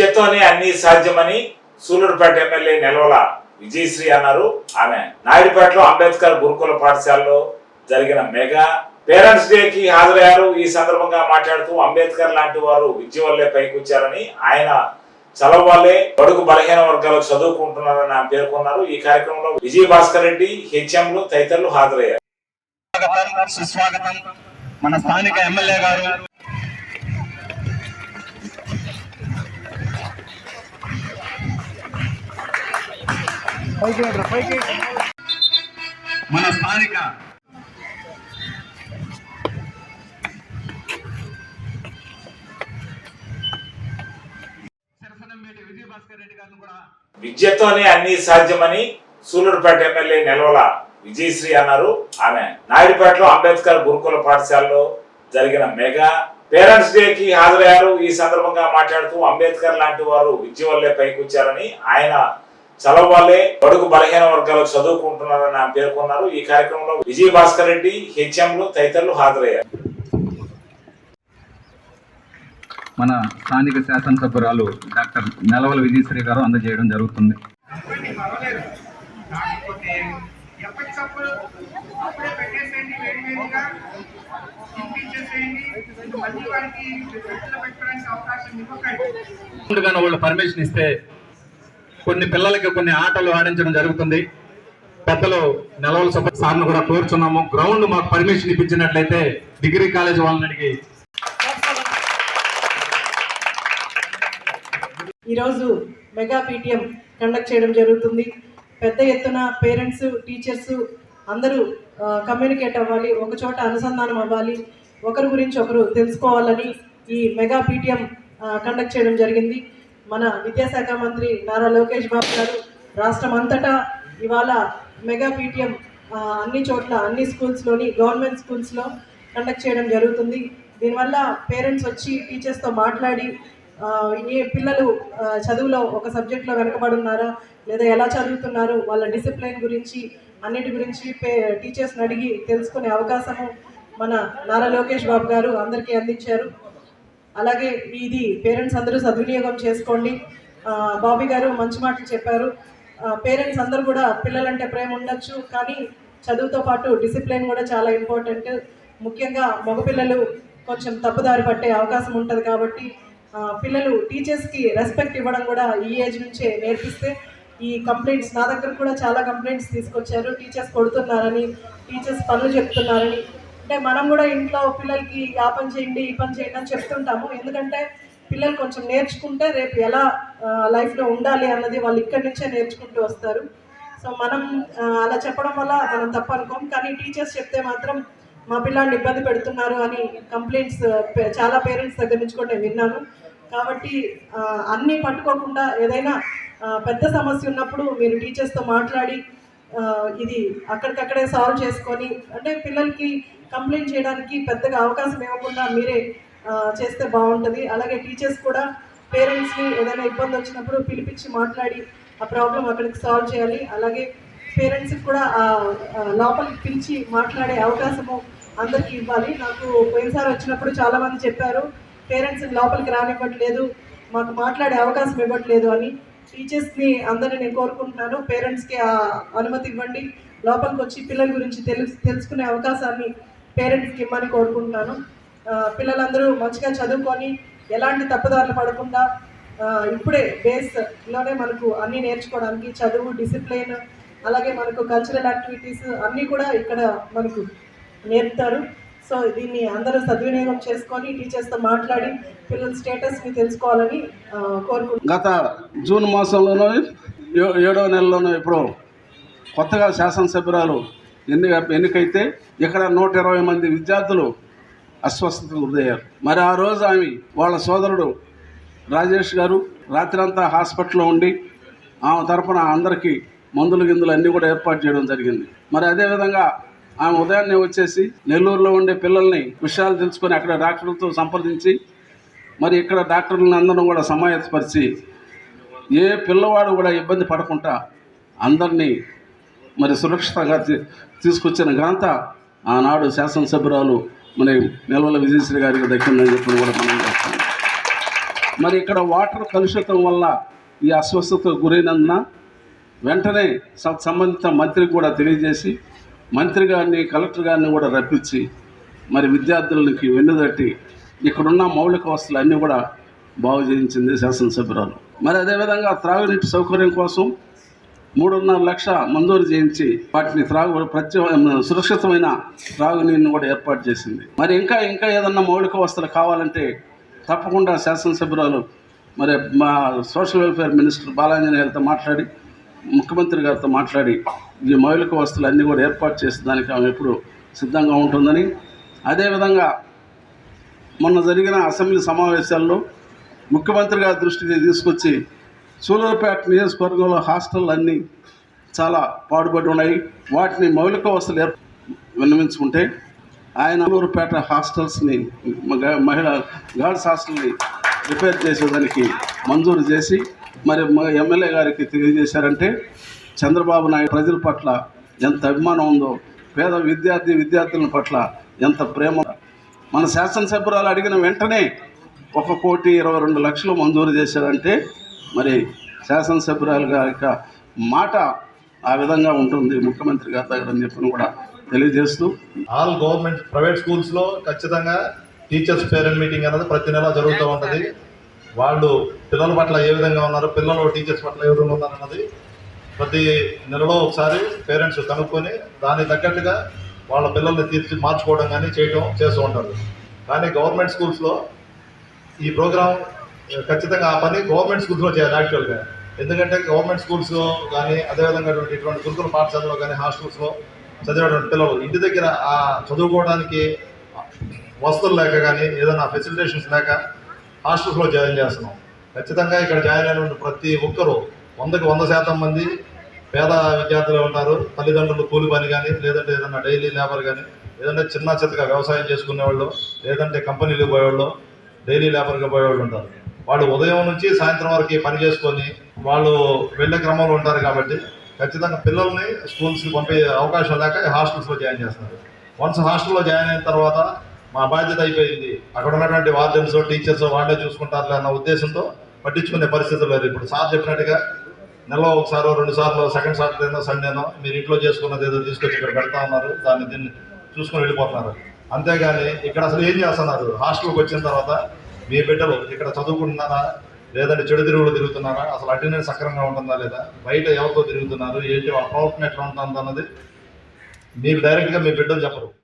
విద్యతోనే అన్ని సాధ్యమని సూలూరుపేట ఎమ్మెల్యే నిల్వల విజయశ్రీ అన్నారు. ఆమె నాయుడుపేటలో అంబేద్కర్ గురుకుల పాఠశాలలో జరిగిన మెగా పేరెంట్స్ డే కి హాజరయ్యారు. ఈ సందర్భంగా మాట్లాడుతూ అంబేద్కర్ లాంటి వారు విద్య వల్లే పైకి వచ్చారని ఆయన చలవ వల్లే బడుగు బలహీన వర్గాలకు చదువుకుంటున్నారని ఆమె పేర్కొన్నారు. ఈ కార్యక్రమంలో విజయ భాస్కర్ రెడ్డి హెచ్ఎంలు తదితరులు హాజరయ్యారు. సుస్వాగతం మన స్థానిక ఎమ్మెల్యే గారు మన స్థానిక విద్యతోనే అన్ని సాధ్యమని సూలూరుపేట ఎమ్మెల్యే నెలవల విజయశ్రీ అన్నారు. ఆమె నాయుడుపేటలో అంబేద్కర్ గురుకుల పాఠశాలలో జరిగిన మెగా పేరెంట్స్ డే కి హాజరయ్యారు. ఈ సందర్భంగా మాట్లాడుతూ అంబేద్కర్ లాంటి వారు విద్య వల్లే పైకి వచ్చారని ఆయన చలవ వల్లే బడుగు బలహీన వర్గాలకు చదువుకుంటున్నారని ఆమె పేర్కొన్నారు. ఈ కార్యక్రమంలో విజయ భాస్కర్ రెడ్డి హెచ్ఎంలు తదితరులు హాజరయ్యారు. మన స్థానిక శాసనసభ్యురాలు డాక్టర్ నెలవల విజయశ్రీ గారు అందజేయడం జరుగుతుంది. ముందుగానే వాళ్ళు పర్మిషన్ ఇస్తే కొన్ని పిల్లలకి కొన్ని ఆటలు ఆడించడం జరుగుతుంది. పెద్దలు నెలవల సభ సార్ను కూడా కోరుచున్నాము. గ్రౌండ్ మాకు పర్మిషన్ ఇప్పించినట్లయితే డిగ్రీ కాలేజ్ వాళ్ళని అడిగి ఈరోజు మెగా పీటీఎం కండక్ట్ చేయడం జరుగుతుంది. పెద్ద ఎత్తున పేరెంట్స్ టీచర్స్ అందరూ కమ్యూనికేట్ అవ్వాలి ఒక చోట అనుసంధానం అవ్వాలి ఒకరి గురించి ఒకరు తెలుసుకోవాలని ఈ మెగా పీటీఎం కండక్ట్ చేయడం జరిగింది. మన విద్యాశాఖ మంత్రి నారా లోకేష్ బాబు గారు రాష్ట్రం అంతటా ఇవాళ మెగా పీటీఎం అన్ని చోట్ల అన్ని స్కూల్స్లోని గవర్నమెంట్ స్కూల్స్లో కండక్ట్ చేయడం జరుగుతుంది. దీనివల్ల పేరెంట్స్ వచ్చి టీచర్స్తో మాట్లాడి ఏ పిల్లలు చదువులో ఒక సబ్జెక్ట్లో వెనకబడి ఉన్నారా లేదా ఎలా చదువుతున్నారు వాళ్ళ డిసిప్లిన్ గురించి అన్నిటి గురించి పే టీచర్స్ని అడిగి తెలుసుకునే అవకాశము మన నారా లోకేష్ బాబు గారు అందరికీ అందించారు. అలాగే ఇది పేరెంట్స్ అందరూ సద్వినియోగం చేసుకోండి. బాబీ గారు మంచి మాటలు చెప్పారు. పేరెంట్స్ అందరూ కూడా పిల్లలంటే ప్రేమ ఉండొచ్చు కానీ చదువుతో పాటు డిసిప్లిన్ కూడా చాలా ఇంపార్టెంట్. ముఖ్యంగా మగపిల్లలు కొంచెం తప్పుదారి పట్టే అవకాశం ఉంటుంది కాబట్టి పిల్లలు టీచర్స్కి రెస్పెక్ట్ ఇవ్వడం కూడా ఈ ఏజ్ నుంచే నేర్పిస్తే ఈ కంప్లైంట్స్ నా దగ్గర కూడా చాలా కంప్లైంట్స్ తీసుకొచ్చారు. టీచర్స్ కొడుతున్నారని టీచర్స్ పనులు చెప్తున్నారని అంటే మనం కూడా ఇంట్లో పిల్లలకి ఆ పని చేయండి ఈ పని చేయండి అని చెప్తుంటాము. ఎందుకంటే పిల్లలు కొంచెం నేర్చుకుంటే రేపు ఎలా లైఫ్లో ఉండాలి అన్నది వాళ్ళు ఇక్కడి నుంచే నేర్చుకుంటూ వస్తారు. సో మనం అలా చెప్పడం వల్ల మనం తప్పు అనుకోం. కానీ టీచర్స్ చెప్తే మాత్రం మా పిల్లల్ని ఇబ్బంది పెడుతున్నారు అని కంప్లైంట్స్ చాలా పేరెంట్స్ దగ్గర నుంచి కూడా నేను విన్నాను. కాబట్టి అన్నీ పట్టుకోకుండా ఏదైనా పెద్ద సమస్య ఉన్నప్పుడు మీరు టీచర్స్తో మాట్లాడి ఇది అక్కడికక్కడే సాల్వ్ చేసుకొని అంటే పిల్లలకి కంప్లైంట్ చేయడానికి పెద్దగా అవకాశం ఇవ్వకుండా మీరే చేస్తే బాగుంటుంది. అలాగే టీచర్స్ కూడా పేరెంట్స్ని ఏదైనా ఇబ్బంది వచ్చినప్పుడు పిలిపించి మాట్లాడి ఆ ప్రాబ్లం అక్కడికి సాల్వ్ చేయాలి. అలాగే పేరెంట్స్కి కూడా ఆ, లోపలికి పిలిచి మాట్లాడే అవకాశము అందరికీ ఇవ్వాలి. నాకు పోయినసారి వచ్చినప్పుడు చాలామంది చెప్పారు పేరెంట్స్ లోపలికి రానివ్వట్లేదు మాకు మాట్లాడే అవకాశం ఇవ్వట్లేదు అని. టీచర్స్ని అందరినీ నేను కోరుకుంటున్నాను. పేరెంట్స్కి ఆ అనుమతి ఇవ్వండి. లోపలికి వచ్చి పిల్లల గురించి తెలుసు తెలుసుకునే అవకాశాన్ని పేరెంట్స్కి ఇమ్మని కోరుకుంటున్నాను పిల్లలందరూ మంచిగా చదువుకొని ఎలాంటి తప్పుదారులు పడకుండా ఇప్పుడే బేస్లోనే మనకు అన్నీ నేర్చుకోవడానికి చదువు డిసిప్లిన్ అలాగే మనకు కల్చరల్ యాక్టివిటీస్ అన్నీ కూడా ఇక్కడ మనకు నేర్పుతారు. సో దీన్ని అందరూ సద్వినియోగం చేసుకొని టీచర్స్తో మాట్లాడి పిల్లల స్టేటస్ని తెలుసుకోవాలని కోరుకుంటున్నాను. గత జూన్ మాసంలోనూ ఏడో ఏడవ ఇప్పుడు కొత్తగా శాసనసభ్యురాలు ఎన్ని ఎన్నికైతే ఇక్కడ నూట ఇరవై మంది విద్యార్థులు అస్వస్థతకు గురయ్యారు. మరి ఆ రోజు ఆమె వాళ్ళ సోదరుడు రాజేష్ గారు రాత్రంతా హాస్పిటల్లో ఉండి ఆమె తరపున అందరికీ మందులు గిందులు అన్నీ కూడా ఏర్పాటు చేయడం జరిగింది. మరి అదేవిధంగా ఆమె ఉదయాన్నే వచ్చేసి నెల్లూరులో ఉండే పిల్లల్ని విషయాలు తెలుసుకొని అక్కడ డాక్టర్లతో సంప్రదించి మరి ఇక్కడ డాక్టర్లను అందరం కూడా సమాయత్తపరిచి ఏ పిల్లవాడు కూడా ఇబ్బంది పడకుండా అందరినీ మరి సురక్షితంగా తీ- తీసుకొచ్చిన ఘనత ఆనాడు శాసనసభ్యురాలు మరి నిల్వల విజయశ్రీ గారికి దక్కిందని చెప్పి కూడా మనం చేస్తాం మరి ఇక్కడ వాటర్ కలుషితం వల్ల ఈ అస్వస్థతకు గురైనందున వెంటనే సంబంధిత మంత్రికి కూడా తెలియజేసి మంత్రి గారిని కలెక్టర్ గారిని కూడా రప్పించి మరి విద్యార్థులకి వెన్నుదట్టి ఇక్కడున్న మౌలిక వసతులు అన్నీ కూడా బాగు చేయించింది శాసనసభ్యురాలు. మరి అదేవిధంగా త్రాగునీటి సౌకర్యం కోసం మూడున్నర లక్ష మంజూరు చేయించి వాటిని త్రాగు ప్రత్యేక సురక్షితమైన త్రాగునీరుని కూడా ఏర్పాటు చేసింది. మరి ఇంకా ఇంకా ఏదన్నా మౌలిక వసతులు కావాలంటే తప్పకుండా శాసనసభ్యురాలు మరి మా సోషల్ వెల్ఫేర్ మినిస్టర్ బాలాంజనేయులతో మాట్లాడి ముఖ్యమంత్రి గారితో మాట్లాడి ఈ మౌలిక వసతులు అన్నీ కూడా ఏర్పాటు చేసే దానికి ఆమె ఎప్పుడు సిద్ధంగా ఉంటుందని. అదేవిధంగా మొన్న జరిగిన అసెంబ్లీ సమావేశాల్లో ముఖ్యమంత్రి గారి దృష్టికి తీసుకొచ్చి సూలూరుపేట నియోజకవర్గంలో హాస్టల్ అన్నీ చాలా పాడుపడి ఉన్నాయి. వాటిని మౌలిక వసతులు ఏర్ప విన్నవించుకుంటే ఆయన సూలూరుపేట హాస్టల్స్ని మహిళ మహిళా గర్ల్స్ హాస్టల్ని రిపేర్ చేసేదానికి మంజూరు చేసి మరి మా ఎమ్మెల్యే గారికి తెలియజేశారంటే చంద్రబాబు నాయుడు ప్రజల పట్ల ఎంత అభిమానం ఉందో పేద విద్యార్థి విద్యార్థుల పట్ల ఎంత ప్రేమ మన శాసనసభ్యురాలు అడిగిన వెంటనే ఒక కోటి ఇరవై రెండు లక్షలు మంజూరు చేశారంటే మరి శాసనసభ్యురాలు గారి యొక్క మాట ఆ విధంగా ఉంటుంది ముఖ్యమంత్రి గారి దగ్గర అని చెప్పి కూడా తెలియజేస్తూ. ఆల్ గవర్నమెంట్ ప్రైవేట్ స్కూల్స్లో ఖచ్చితంగా టీచర్స్ పేరెంట్ మీటింగ్ అనేది ప్రతి నెల జరుగుతూ ఉంటుంది. వాళ్ళు పిల్లల పట్ల ఏ విధంగా ఉన్నారు పిల్లలు టీచర్స్ పట్ల ఏ విధంగా ఉన్నారు అన్నది ప్రతి నెలలో ఒకసారి పేరెంట్స్ కనుక్కొని దానికి తగ్గట్టుగా వాళ్ళ పిల్లల్ని తీర్చి మార్చుకోవడం కానీ చేయడం చేస్తూ ఉంటారు. కానీ గవర్నమెంట్ స్కూల్స్లో ఈ ప్రోగ్రాం ఖచ్చితంగా ఆ పని గవర్నమెంట్ స్కూల్స్లో చేయాలి యాక్చువల్గా ఎందుకంటే గవర్నమెంట్ స్కూల్స్లో కానీ అదేవిధంగా ఇటువంటి ఇటువంటి గురుకుల పాఠశాలలో కానీ హాస్టల్స్లో చదివేటువంటి పిల్లలు ఇంటి దగ్గర ఆ చదువుకోవడానికి వసతులు లేక కానీ ఏదైనా ఫెసిలిటేషన్స్ లేక హాస్టల్స్లో జాయిన్ చేస్తున్నాం. ఖచ్చితంగా ఇక్కడ జాయిన్ అయినటువంటి ప్రతి ఒక్కరూ వందకి వంద శాతం మంది పేద విద్యార్థులు ఉంటారు. తల్లిదండ్రులు కూలి పని కానీ లేదంటే ఏదైనా డైలీ లేబర్ కానీ లేదంటే చిన్న చిత్తగా వ్యవసాయం చేసుకునేవాళ్ళు లేదంటే కంపెనీలు పోయేవాళ్ళు డైలీ లేబర్గా పోయేవాళ్ళు ఉంటారు. వాళ్ళు ఉదయం నుంచి సాయంత్రం వరకు పని చేసుకొని వాళ్ళు వెళ్ళే క్రమంలో ఉంటారు కాబట్టి ఖచ్చితంగా పిల్లల్ని స్కూల్స్కి పంపే అవకాశం లేక హాస్టల్స్లో జాయిన్ చేస్తున్నారు. వన్స్ హాస్టల్లో జాయిన్ అయిన తర్వాత మా బాధ్యత అయిపోయింది. అక్కడ ఉన్నటువంటి వార్డెన్స్ టీచర్స్ వాళ్ళే చూసుకుంటారు అన్న ఉద్దేశంతో పట్టించుకునే పరిస్థితి లేదు. ఇప్పుడు సార్ చెప్పినట్టుగా నెలలో ఒకసారి రెండు సార్లు సెకండ్ సాటర్డేనో సండేనో మీరు ఇంట్లో చేసుకున్నది ఏదో తీసుకొచ్చి ఇక్కడ పెడతా ఉన్నారు. దాన్ని దీన్ని చూసుకొని వెళ్ళిపోతున్నారు. అంతేగాని ఇక్కడ అసలు ఏం చేస్తున్నారు? హాస్టల్కి వచ్చిన తర్వాత మీ బిడ్డలు ఇక్కడ చదువుకుంటున్నారా? లేదంటే చెడు తిరుగులు తిరుగుతున్నారా? అసలు అటెండెన్స్ సక్రంగా ఉంటుందా లేదా? బయట ఎవరితో తిరుగుతున్నారు? ఏంటి? వాళ్ళ ప్రవర్తన ఎట్లా ఉంటుంది అన్నది మీరు డైరెక్ట్గా మీ బిడ్డలు చెప్పరు.